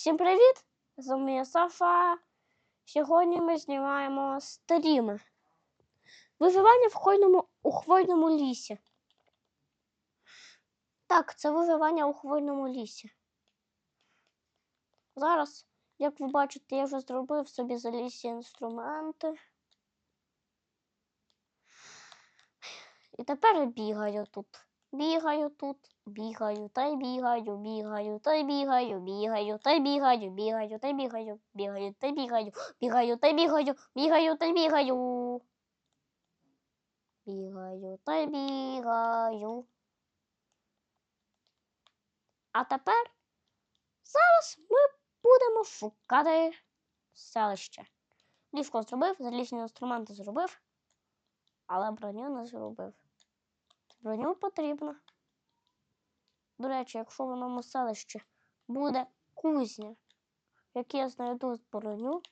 Всім привіт! З вами Саша. Сьогодні ми знімаємо стріми. Виживання в хвойному, у хвойному лісі. Так, це виживання у хвойному лісі. Зараз, як ви бачите, я вже зробив собі залізні інструменти. І тепер я бігаю тут. Бігаю тут, бігаю, та й бігаю, бігаю, та й бігаю, бігаю, та й бігаю, бігаю, та й бігаю, бігаю, та й бігаю, бігаю, та й бігаю, бігаю, та й бігаю. Бігаю, та й бігаю. А тепер зараз ми будемо шукати селище. Ліжко зробив, залізні інструменти зробив, але броню не зробив. Броню потрібно. До речі, якщо в одному селищі буде кузня, якій я знайду броню.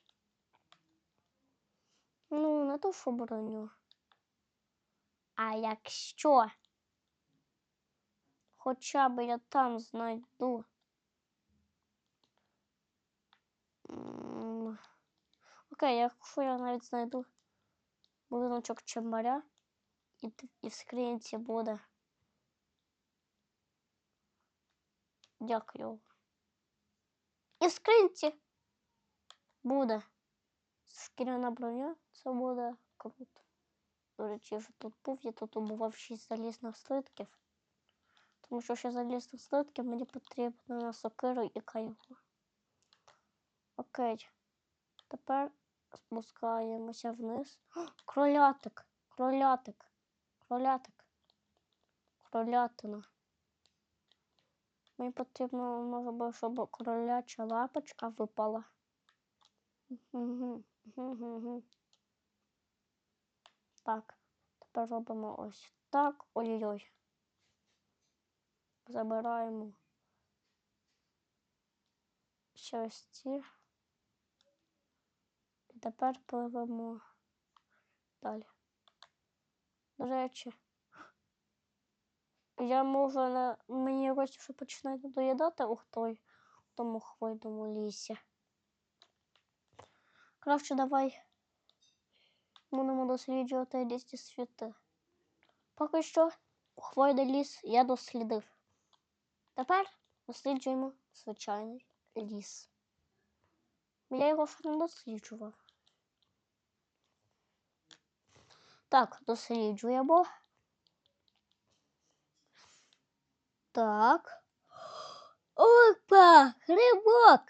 Ну, не то, що броню. А якщо хоча б я там знайду. Окей, якщо я навіть знайду будиночок чембаря, і, і в скринці буде. Дякую. І в скринці буде шкіряна броня. Це буде круто. До речі, я вже тут був, я тут убував 6 залізних слитків. Тому що ще залізних слитків мені потрібно сокиру і кайфу. Окей. Тепер спускаємося вниз. О, кролятик, кролятик, кролятик, кролятина. Мені потрібно, може би, щоб кроляча лапочка випала. Так, тепер робимо ось так. Ой-ой-ой. Забираємо ще ось ці. І тепер пливемо далі. До речі, я можу на мені якось вже починає доїдати у той в тому хвойному лісі. Краще давай будемо досліджувати лісні світи. Поки що хвойний ліс я дослідив. Тепер досліджуємо звичайний ліс. Я його ще не досліджував. Так, досліджуємо. Так. Опа! Грибок!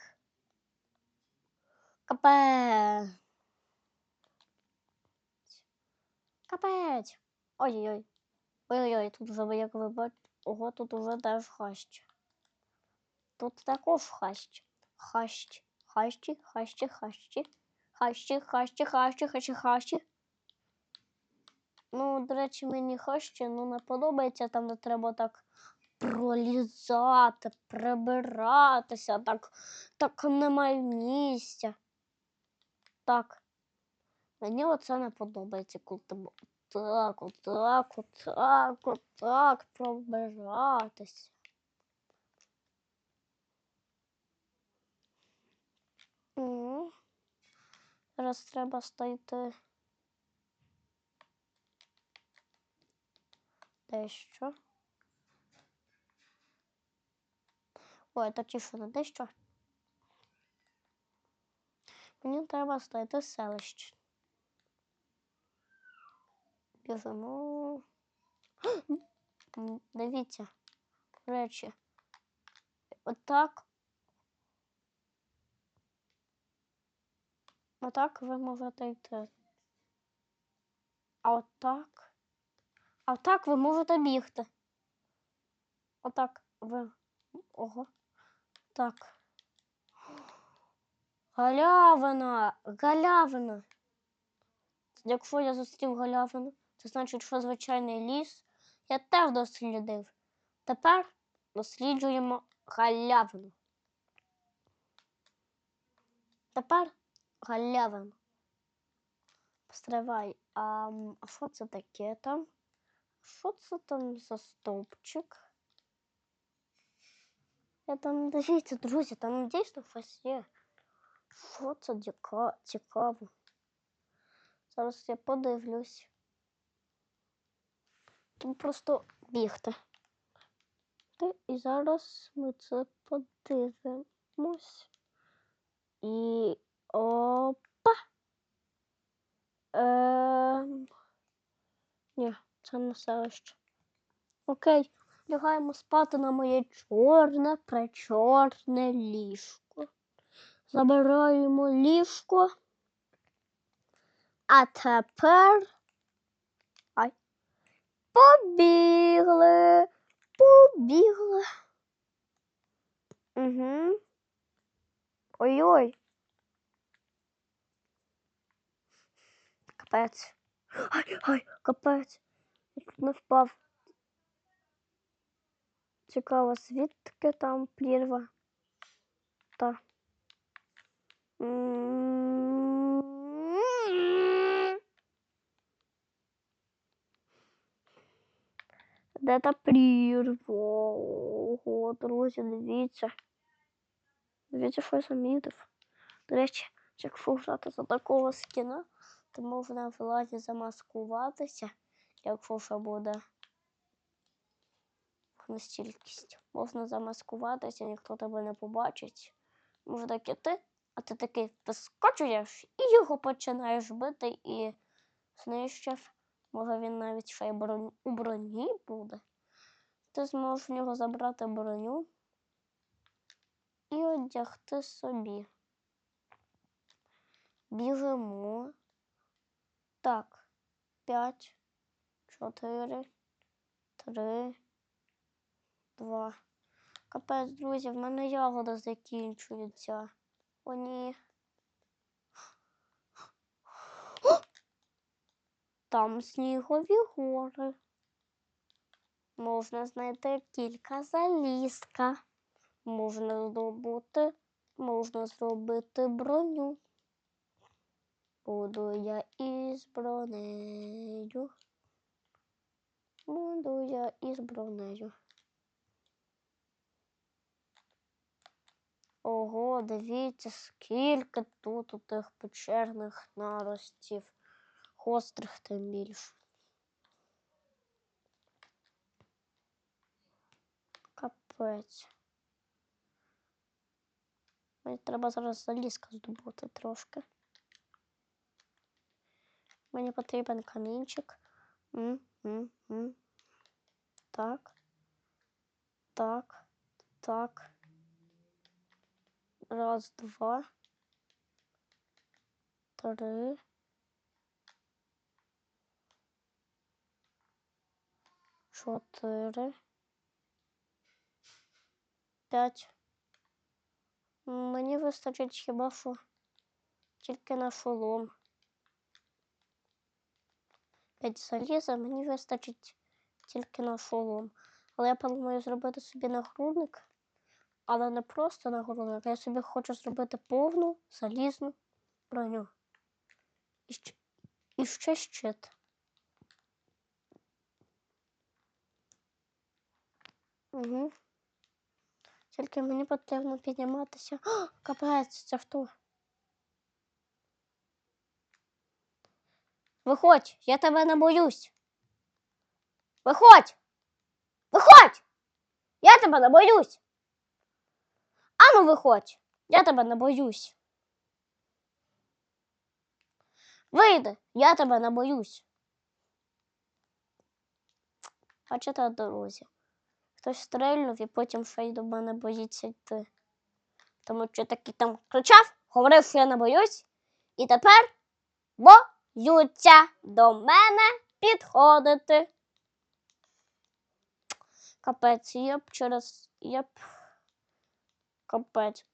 Капець. Капець. Ой-ой-ой. Ой-ой-ой, тут вже, як ви ого, тут уже теж хащ. Тут також хащ. Хащ. Хащі, хащі, хащі. Хащі, хащі, хащі, хащі, хащі. Ну, до речі, мені хащі, ну не подобається там, де треба так пролізати, прибиратися, так, так немає місця. Так. Мені оце не подобається, коли треба так, отак, отак, отак пробиратися. Зараз треба стойти дещо. Ой, точніше не дещо. Мені треба знайти селище. Біжимо. Дивіться, речі, отак. Отак ви можете йти. А отак. А отак ви можете бігти. Отак ви. Ого. Так. Галявина! Галявина! Якщо я зустрів галявину, це значить, що звичайний ліс я теж дослідив. Тепер досліджуємо галявину. Тепер галявину. Постривай, а що це таке там? Що це там за стовпчик? Я там дивіться, друзі, там дійсно щось є. Що це діка- цікаво? Зараз я подивлюсь. Тут просто бігти. Та І зараз ми це подивимось. І опа. Ем... Ні, Це не. Окей, лягаємо спати на моє чорне, пречорне ліжко. Забираємо ліжко. А тепер. Ай. Побігли. Побігли. Угу. Ой-ой. Капець. Ай, ай, капець. Тут не впав. Цікаво, звідки там прірва. Та. Де та прірва? Ого, друзі, дивіться. Дивіться, що я замітив. До речі, якщо грати за такого скіна, то можна в лазі замаскуватися, якщо вже буде настількість. Можна замаскуватися, ніхто тебе не побачить. Може так ти, а ти такий вискочуєш і його починаєш бити і знищив. Може він навіть ще й бронь... у броні буде. Ти зможеш в нього забрати броню і одягти собі. Біжимо. Так. П'ять, чотири, три, два. Капець, друзі, в мене ягода закінчується. О, ні. Там снігові гори. Можна знайти кілька залізка. Можна здобути, можна зробити броню. Буду я із бронею. Буду я із бронею. Ого, дивіться, скільки тут у тих печерних наростів. Гострих тим більше. Капець. Мені треба зараз залізка здобути трошки. Мені потрібен камінчик. м, м. Так. Так. Так. Раз, два. Три. Чотири. П'ять. Мені вистачить хіба що тільки на шолом. П'ять заліза мені вистачить тільки на шолом. Але я планую зробити собі нагрудник. Але не просто нагрудник, я собі хочу зробити повну залізну броню. І ще, і ще щит. Угу. Тільки мені потрібно підніматися. О, капець, це хто? Виходь, я тебе не боюсь. Виходь! Виходь! Я тебе не боюсь. Ану, виходь, я тебе не боюсь. Вийди, я тебе не боюсь. Бачите, дорозі. Хтось стрельнув і потім ще до мене боїться йти. Тому що такий там кричав, говорив, що я не боюсь, і тепер боються до мене підходити. Капець, я б через. Я б. Капець.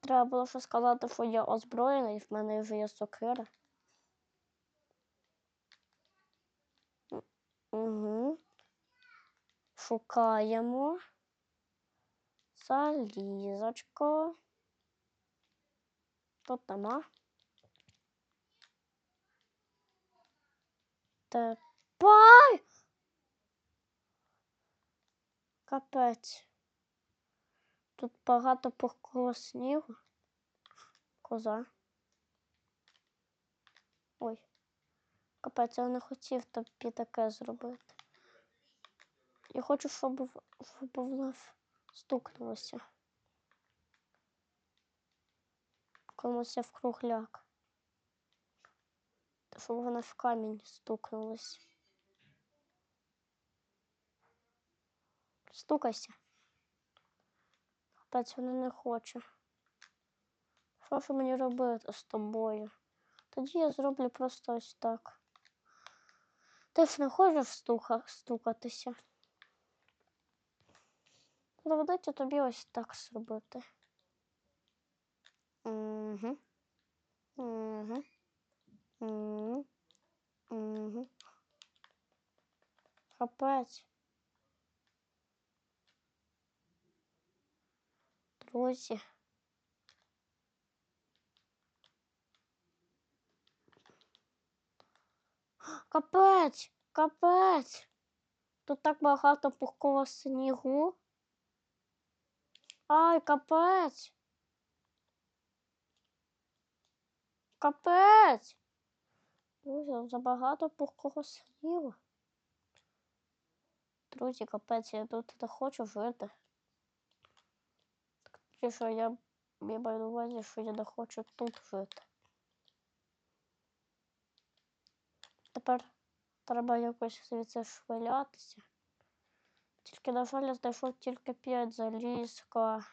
Треба було ще сказати, що я озброєний, в мене вже є сокира. Угу. Шукаємо. Залізочко. Нема. Тепер. капець. Тут багато пухкого снігу. Коза. Ой. Капець, я не хотів тобі таке зробити. Я хочу, щоб, вона стукнулася. Комусь в кругляк. Щоб вона в камінь стукнулася. Стукайся. Капець вона не хоче. Що ж мені робити з тобою? Тоді я зроблю просто ось так. Ти ж не хочеш стуха, стукатися? Доведеться тобі ось так зробити. Угу. Угу. Угу. Угу. Капець. Друзі. Капець, капець. Тут так багато пухкого снігу. Ай, капець. Капець. Друзі, забагато пухкого снігу. Друзі, капець, я тут не хочу жити. Так, що я маю на увазі, що я не хочу тут жити. Тепер треба якось звідси швилятися. Тільки, на жаль, я знайшов тільки 5 залізка.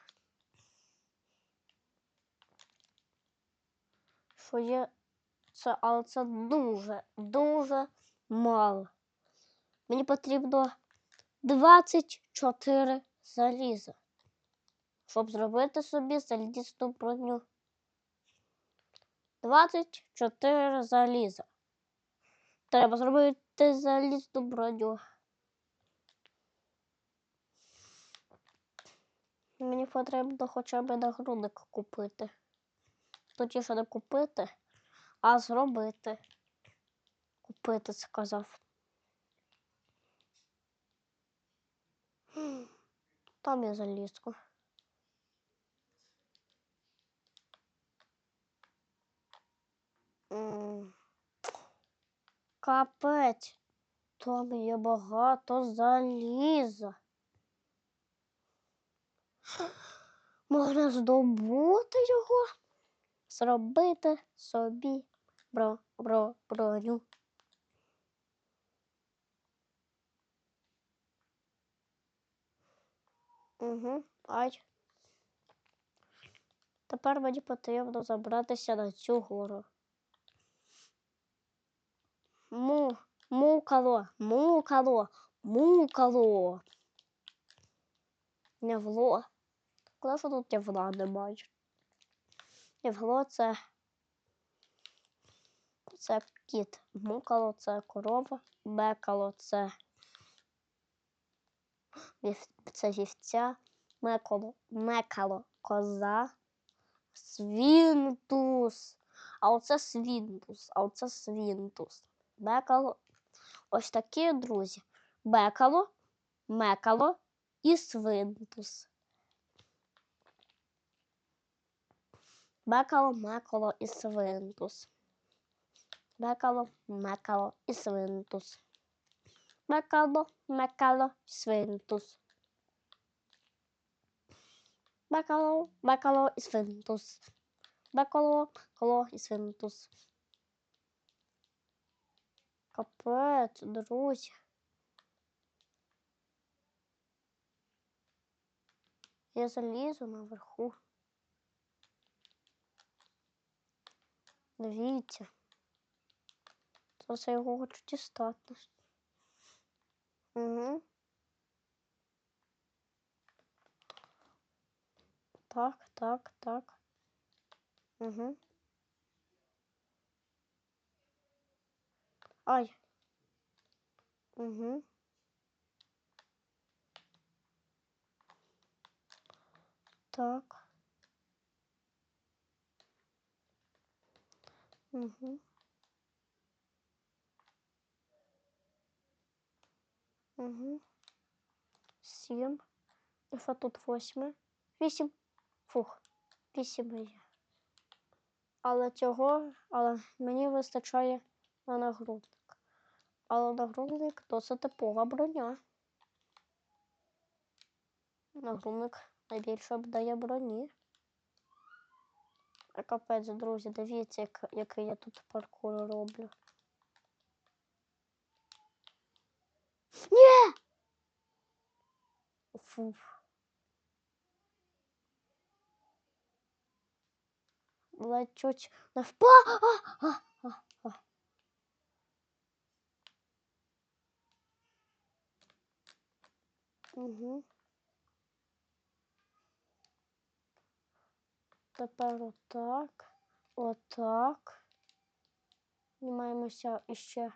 Що але це дуже, дуже мало. Мені потрібно 24 заліза, щоб зробити собі залізну броню. 24 заліза. Треба зробити залізну броню. Мені потрібно хоча б нагрудник купити. Точніше не купити, а зробити. Купити, сказав. Там я залізку. Капець. Там є багато заліза. Можна здобути його, зробити собі бро, бро, броню. Угу, ай. Тепер мені потрібно забратися на цю гору. Му, мукало, мукало, мукало. Невло. Коли що тут явла немає? Явло це. Це кіт. Мукало це корова. Мекало це. Це вівця. Мекало, мекало коза. Свінтус. А оце свінтус. А оце свінтус. Бекало. Ось такі друзі. Бекало, мекало і свинтус. Бекало, мекало і свинтус. Бекало, мекало і свинтус. Бекало, мекало, свинтус. Бекало, бекало і свинтус. Бекало, коло і свинтус. Капець, друзі. Я залізу наверху. Дивіться. Зараз я його хочу дістати. Угу. Так, так, так. Угу. Ай. Угу. Так. Угу. Угу. Сім. І тут восьме? Вісім. Фух, вісім є. Але цього, але мені вистачає на нагрудник. Але нагрудник досить типова броня. Нагрудник найбільше дає броні. Капець, друзі, дивіться, як, який я тут паркур роблю. Ні! Фу. Ледь чуть не впа. А, а, а, а. Угу. Тепер отак, отак. Знімаємося іще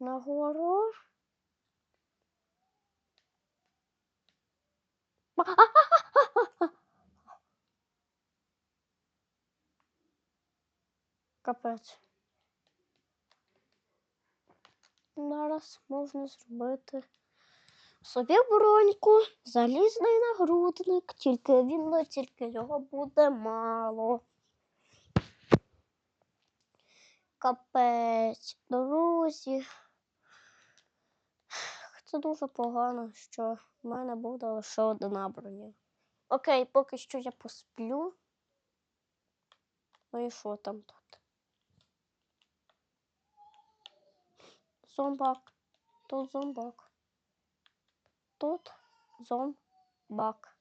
нагору. Капець. Зараз можна зробити собі броньку, залізний нагрудник, тільки він, ну, тільки його буде мало. Капець, друзі. Це дуже погано, що в мене буде лише одна броня. Окей, поки що я посплю. Ну і що там тут? Зомбак. Тут зомбак. Тут зомбак.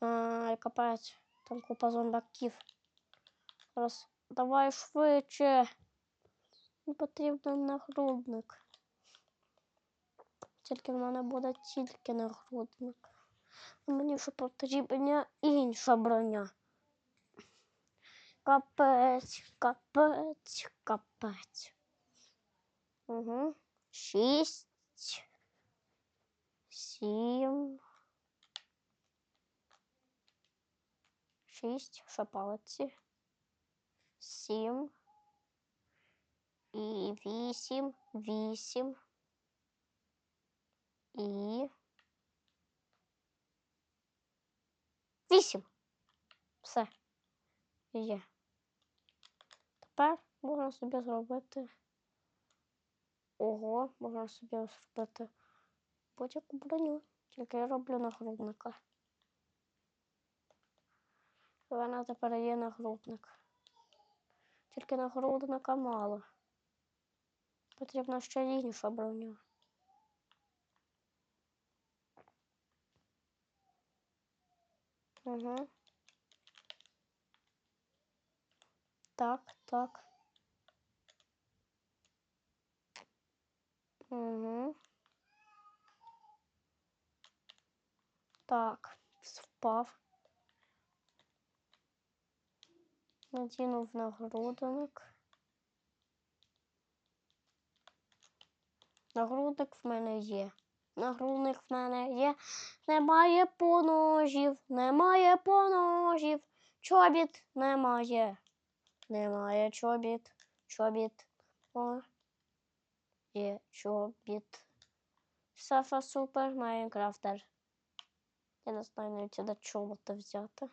А, капець. Там купа зомбаків. Зараз давай швидше. Не потрібен нагрудник. Тільки в мене буде тільки нагрудник. Мені ще потрібна інша броня. Капець, капець, капець. Угу. Шість. Сім. Шість. Ще палиці. Сім. І вісім. Вісім. І. Вісім. Все. Є. Тепер можна собі зробити. Ого, можна собі зробити Будь-яку броню. Тільки я роблю нагрудника. Мене тепер є нагрудник. Тільки нагрудника мало. Потрібна ще інша броня. Угу. Так, так. Угу. Так, впав. Надінув нагрудник. Нагрудник в мене є. Нагрудник в мене є. Немає поножів, немає поножів. Чобіт немає. Немає чобіт. Чобіт. О. Є чобіт. Сафа супер Майнкрафтер. Я не знаю навіть де чоботи взяти.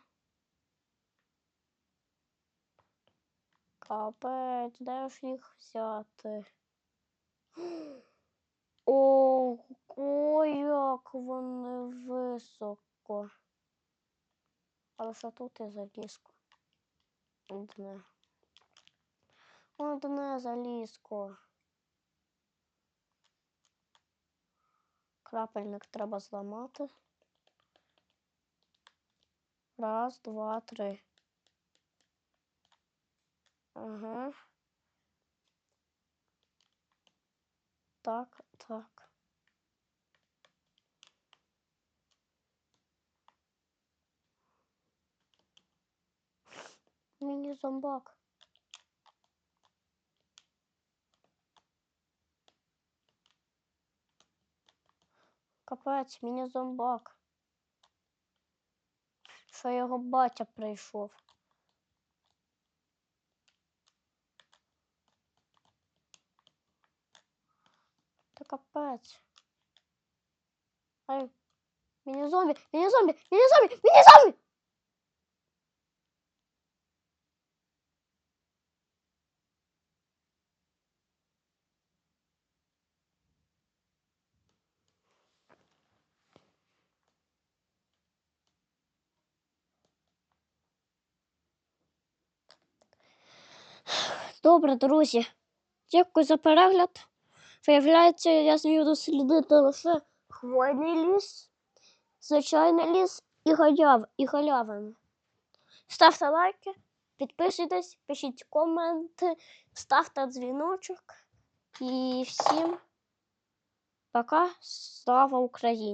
Капець, де ж їх взяти? Ого, як вони високо. Але що тут є залізко? Одне. Одне залізко. Крапельник треба зламати. Раз, два, три. Ага. Так, так. Міні-зомбак. Капець, міні-зомбак. Що його батя прийшов. Та капець. Ай. Міні-зомбі, міні-зомбі, міні-зомбі, міні-зомбі! Добре, друзі. Дякую за перегляд. Виявляється, я зміг дослідити лише хвойний ліс, звичайний ліс і, галяв, і галявини. Ставте лайки, підписуйтесь, пишіть коменти, ставте дзвіночок. І всім пока. Слава Україні!